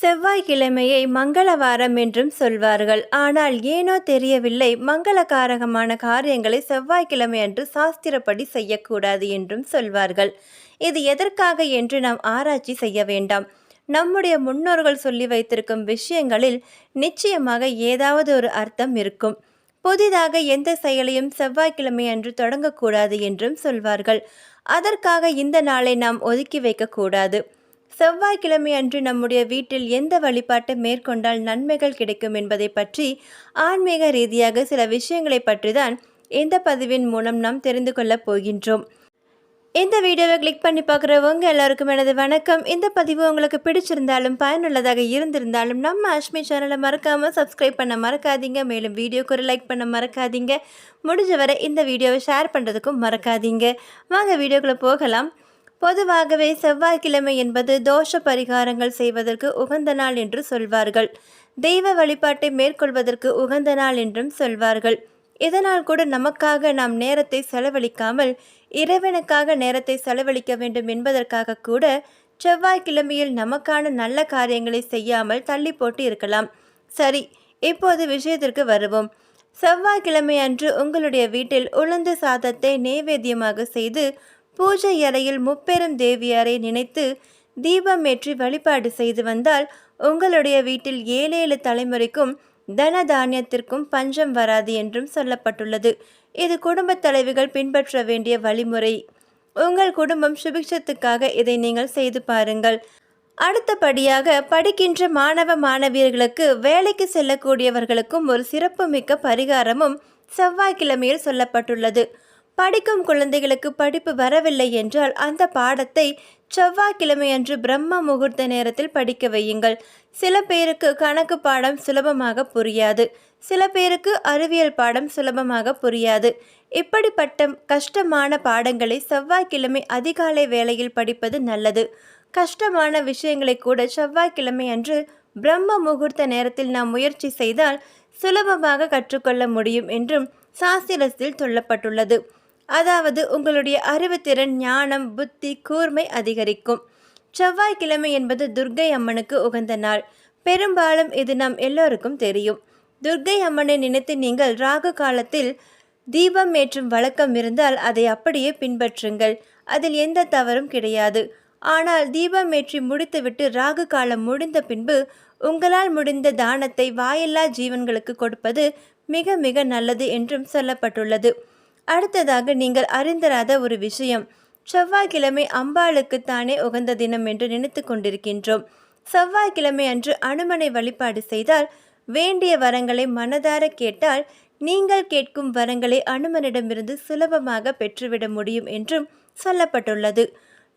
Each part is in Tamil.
செவ்வாய்க்கிழமையை மங்களவாரம் என்றும் சொல்வார்கள். ஆனால் ஏனோ தெரியவில்லை மங்களகாரகமான காரியங்களை செவ்வாய்க்கிழமை அன்று சாஸ்திரப்படி செய்யக்கூடாது என்றும் சொல்வார்கள். இது எதற்காக என்று நாம் ஆராய்ச்சி செய்ய வேண்டாம். நம்முடைய முன்னோர்கள் சொல்லி வைத்திருக்கும் விஷயங்களில் நிச்சயமாக ஏதாவது ஒரு அர்த்தம் இருக்கும். புதிதாக எந்த செயலையும் செவ்வாய்க்கிழமை அன்று தொடங்கக்கூடாது என்றும் சொல்வார்கள். அதற்காக இந்த நாளை நாம் ஒதுக்கி வைக்கக்கூடாது. செவ்வாய்க்கிழமை அன்று நம்முடைய வீட்டில் எந்த வழிபாட்டை மேற்கொண்டால் நன்மைகள் கிடைக்கும் என்பதை பற்றி ஆன்மீக ரீதியாக சில விஷயங்களை பற்றி தான் இந்த பதிவின் மூலம் நாம் தெரிந்து கொள்ளப் போகின்றோம். இந்த வீடியோவை கிளிக் பண்ணி பார்க்குறவங்க எல்லாருக்கும் எனது வணக்கம். இந்த பதிவு உங்களுக்கு பிடிச்சிருந்தாலும் பயனுள்ளதாக இருந்திருந்தாலும் நம்ம அஷ்மி சேனலை மறக்காமல் சப்ஸ்கிரைப் பண்ண மறக்காதீங்க. மேலும் வீடியோக்கு ஒரு லைக் பண்ண மறக்காதீங்க. முடிஞ்ச வரை இந்த வீடியோவை ஷேர் பண்ணுறதுக்கும் மறக்காதீங்க. வாங்க வீடியோக்குள்ளே போகலாம். பொதுவாகவே செவ்வாய்க்கிழமை என்பது தோஷ பரிகாரங்கள் செய்வதற்கு உகந்த நாள் என்று சொல்வார்கள். தெய்வ வழிபாட்டை மேற்கொள்வதற்கு உகந்த நாள் என்றும் சொல்வார்கள். இதனால் கூட நமக்காக நாம் நேரத்தை செலவழிக்காமல் இறைவனுக்காக நேரத்தை செலவழிக்க வேண்டும் என்பதற்காக கூட செவ்வாய்க்கிழமையில் நமக்கான நல்ல காரியங்களை செய்யாமல் தள்ளி போட்டு இருக்கலாம். சரி இப்போது விஷயத்திற்கு வருவோம். செவ்வாய்க்கிழமை அன்று உங்களுடைய வீட்டில் உளுந்து சாதத்தை நெய்வேத்தியமாக செய்து பூஜை அறையில் முப்பெரும் தேவியாரை நினைத்து தீபம் ஏற்றி வழிபாடு செய்து வந்தால் உங்களுடைய வீட்டில் ஏழேழு தலைமுறைக்கும் தன தானியத்திற்கும் பஞ்சம் வராது என்றும் சொல்லப்பட்டுள்ளது. இது குடும்பத் தலைவிகள் பின்பற்ற வேண்டிய வழிமுறை. உங்கள் குடும்பம் சுபிக்ஷத்துக்காக இதை நீங்கள் செய்து பாருங்கள். அடுத்தபடியாக படிக்கின்ற மாணவ மாணவியர்களுக்கு வேலைக்கு செல்லக்கூடியவர்களுக்கும் ஒரு சிறப்புமிக்க பரிகாரமும் செவ்வாய்க்கிழமையில் சொல்லப்பட்டுள்ளது. படிக்கும் குழந்தைகளுக்கு படிப்பு வரவில்லை என்றால் அந்த பாடத்தை செவ்வாய்க்கிழமையன்று பிரம்ம முகூர்த்த நேரத்தில் படிக்க வையுங்கள். சில பேருக்கு கணக்கு பாடம் சுலபமாக புரியாது. சில பேருக்கு அறிவியல் பாடம் சுலபமாக புரியாது. இப்படிப்பட்ட கஷ்டமான பாடங்களை செவ்வாய்க்கிழமை அதிகாலை வேளையில் படிப்பது நல்லது. கஷ்டமான விஷயங்களை கூட செவ்வாய்க்கிழமை அன்று பிரம்ம முகூர்த்த நேரத்தில் நாம் முயற்சி செய்தால் சுலபமாக கற்றுக்கொள்ள முடியும் என்றும் சாஸ்திரத்தில் சொல்லப்பட்டுள்ளது. அதாவது உங்களுடைய அறிவுத்திறன் ஞானம் புத்தி கூர்மை அதிகரிக்கும். செவ்வாய்க்கிழமை என்பது துர்க்கை அம்மனுக்கு உகந்த நாள். பெரும்பாலும் இது நம் எல்லோருக்கும் தெரியும். துர்க்கை அம்மனை நினைத்து நீங்கள் ராகு காலத்தில் தீபம் ஏற்றும் வழக்கம் இருந்தால் அதை அப்படியே பின்பற்றுங்கள். அதில் எந்த தவறும் கிடையாது. ஆனால் தீபம் ஏற்றி முடித்துவிட்டு ராகு காலம் முடிந்த பின்பு உங்களால் முடிந்த தானத்தை வாயில்லா ஜீவன்களுக்கு கொடுப்பது மிக மிக நல்லது என்றும் சொல்லப்பட்டுள்ளது. அடுத்ததாக நீங்கள் அறிந்தராத ஒரு விஷயம். செவ்வாய்க்கிழமை அம்பாளுக்கு தானே உகந்த தினம் என்று நினைத்து கொண்டிருக்கின்றோம். செவ்வாய்க்கிழமை அன்று அனுமனை வழிபாடு செய்தால் வேண்டிய வரங்களை மனதார கேட்டால் நீங்கள் கேட்கும் வரங்களை அனுமனிடமிருந்து சுலபமாக பெற்றுவிட முடியும் என்றும் சொல்லப்பட்டுள்ளது.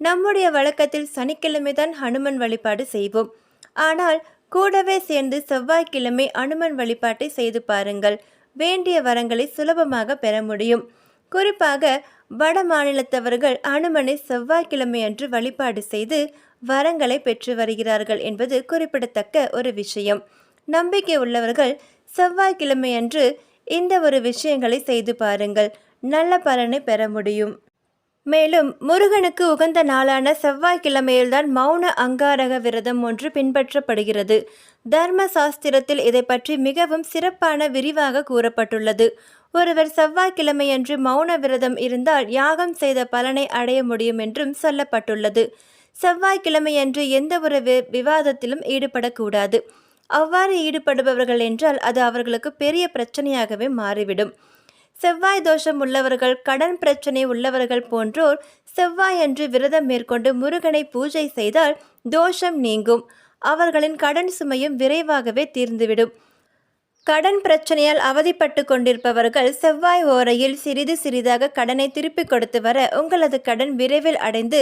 நம்முடைய வழக்கத்தில் சனிக்கிழமை தான் ஹனுமன் வழிபாடு செய்வோம். ஆனால் கூடவே சேர்ந்து செவ்வாய்க்கிழமை அனுமன் வழிபாட்டை செய்து பாருங்கள். வேண்டிய வரங்களை சுலபமாக பெற முடியும். குறிப்பாக வட மாநிலத்தவர்கள் அனுமனை செவ்வாய்க்கிழமை அன்று வழிபாடு செய்து வரங்களை பெற்று வருகிறார்கள் என்பது குறிப்பிடத்தக்க ஒரு விஷயம். நம்பிக்கை உள்ளவர்கள் செவ்வாய்க்கிழமை அன்று இந்த ஒரு விஷயங்களை செய்து பாருங்கள். நல்ல பலனை பெற முடியும். மேலும் முருகனுக்கு உகந்த நாளான செவ்வாய்க்கிழமையில்தான் மௌன அங்காரக விரதம் ஒன்று பின்பற்றப்படுகிறது. தர்ம சாஸ்திரத்தில் இதை பற்றி மிகவும் சிறப்பான விரிவாக கூறப்பட்டுள்ளது. ஒருவர் செவ்வாய்க்கிழமையன்று மௌன விரதம் இருந்தால் யாகம் செய்த பலனை அடைய முடியும் என்றும் சொல்லப்பட்டுள்ளது. செவ்வாய்க்கிழமையன்று எந்த ஒரு வி விவாதத்திலும் ஈடுபடக்கூடாது. அவ்வாறு ஈடுபடுபவர்கள் என்றால் அது அவர்களுக்கு பெரிய பிரச்சனையாகவே மாறிவிடும். செவ்வாய் தோஷம் உள்ளவர்கள் கடன் பிரச்சனை உள்ளவர்கள் போன்றோர் செவ்வாய் அன்று விரதம் மேற்கொண்டு முருகனை பூஜை செய்தால் தோஷம் நீங்கும். அவர்களின் கடன் சுமையும் விரைவாகவே தீர்ந்துவிடும். கடன் பிரச்சனையால் அவதிப்பட்டு கொண்டிருப்பவர்கள் செவ்வாய் ஓரையில் சிறிது சிறிதாக கடனை திருப்பிக் கொடுத்து வர உங்களது கடன் விரைவில் அடைந்து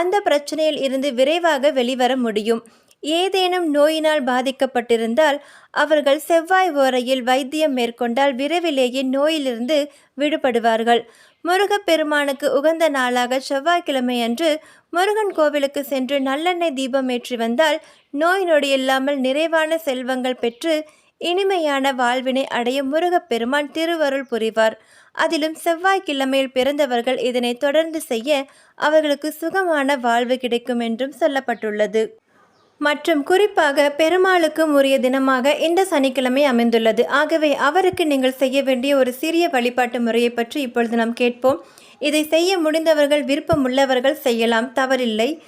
அந்த பிரச்சனையில் இருந்து விரைவாக வெளிவர முடியும். ஏதேனும் நோயினால் பாதிக்கப்பட்டிருந்தால் அவர்கள் செவ்வாய் ஓரையில் வைத்தியம் மேற்கொண்டால் விரைவிலேயே நோயிலிருந்து விடுபடுவார்கள். முருகப்பெருமானுக்கு உகந்த நாளாக செவ்வாய்க்கிழமை அன்று முருகன் கோவிலுக்கு சென்று நல்லெண்ணெய் தீபம் ஏற்றி வந்தால் நோய் நொடி இல்லாமல் நிறைவான செல்வங்கள் பெற்று இனிமையான வாழ்வினை அடைய முருகப்பெருமான் திருவருள் புரிவார். அதிலும் செவ்வாய்க்கிழமையில் பிறந்தவர்கள் இதனை தொடர்ந்து செய்ய அவர்களுக்கு சுகமான வாழ்வு கிடைக்கும் என்றும் சொல்லப்பட்டுள்ளது. மற்றும் குறிப்பாக பெருமாளுக்கும் உரிய தினமாக இந்த சனிக்கிழமை அமைந்துள்ளது. ஆகவே அவருக்கு நீங்கள் செய்ய வேண்டிய ஒரு சிறிய வழிபாட்டு முறையை பற்றி இப்பொழுது நாம் கேட்போம். இதை செய்ய முடிந்தவர்கள் விருப்பமுள்ளவர்கள் செய்யலாம். தவறில்லை.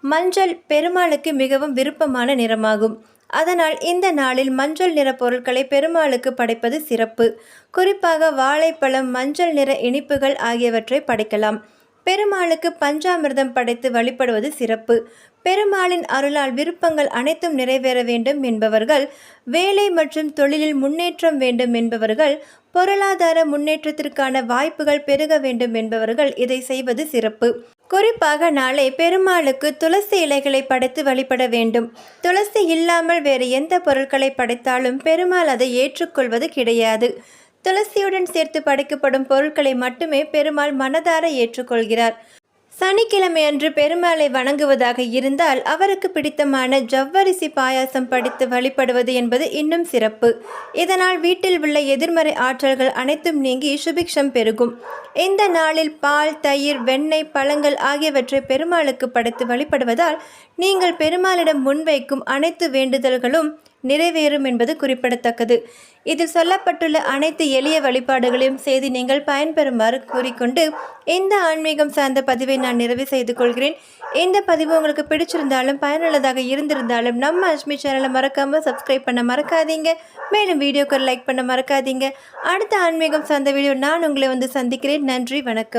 மஞ்சள் பெருமாளுக்கு மிகவும் விருப்பமான நிறமாகும். அதனால் இந்த நாளில் மஞ்சள் நிற பொருட்களை பெருமாளுக்கு படைப்பது சிறப்பு. குறிப்பாக வாழைப்பழம் மஞ்சள் நிற இனிப்புகள் ஆகியவற்றை படைக்கலாம். பெருமாளுக்கு பஞ்சாமிர்தம் படைத்து வழிபடுவது சிறப்பு. பெருமாளின் அருளால் விருப்பங்கள் அனைத்தும் நிறைவேற வேண்டும் என்பவர்கள் வேலை மற்றும் தொழிலில் முன்னேற்றம் வேண்டும் என்பவர்கள் பொருளாதார முன்னேற்றத்திற்கான வாய்ப்புகள் பெருக வேண்டும் என்பவர்கள் இதை செய்வது சிறப்பு. குறிப்பாக நாளை பெருமாளுக்கு துளசி இலைகளை படைத்து வழிபட வேண்டும். துளசி இல்லாமல் வேறு எந்த பொருட்களை படைத்தாலும் பெருமாள் அதை ஏற்றுக்கொள்வது கிடையாது. துளசியுடன் சேர்த்து படைக்கப்படும் பொருட்களை மட்டுமே பெருமாள் மனதார ஏற்றுக்கொள்கிறார். சனிக்கிழமை அன்று பெருமாளை வணங்குவதாக இருந்தால் அவருக்கு பிடித்தமான ஜவ்வரிசி பாயாசம் படித்து வழிபடுவது என்பது இன்னும் சிறப்பு. இதனால் வீட்டில் உள்ள எதிர்மறை ஆற்றல்கள் அனைத்தும் நீங்கி சுபிக்ஷம் பெருகும். இந்த நாளில் பால் தயிர் வெண்ணெய் பழங்கள் ஆகியவற்றை பெருமாளுக்கு படைத்து வழிபடுவதால் நீங்கள் பெருமாளிடம் முன்வைக்கும் அனைத்து வேண்டுதல்களும் நிறைவேறும் என்பது குறிப்பிடத்தக்கது. இதில் சொல்லப்பட்டுள்ள அனைத்து எளிய வழிபாடுகளையும் செய்து நீங்கள் பயன்பெறுமாறு கூறிக்கொண்டு இந்த ஆன்மீகம் சார்ந்த பதிவை நான் நிறைவு செய்து கொள்கிறேன். இந்த பதிவு உங்களுக்கு பிடிச்சிருந்தாலும் பயனுள்ளதாக இருந்திருந்தாலும் நம்ம அஷ்மி சேனலை மறக்காமல் சப்ஸ்கிரைப் பண்ண மறக்காதீங்க. மேலும் வீடியோக்கு லைக் பண்ண மறக்காதீங்க. அடுத்த ஆன்மீகம் சார்ந்த வீடியோ நான் உங்களை வந்து சந்திக்கிறேன். நன்றி வணக்கம்.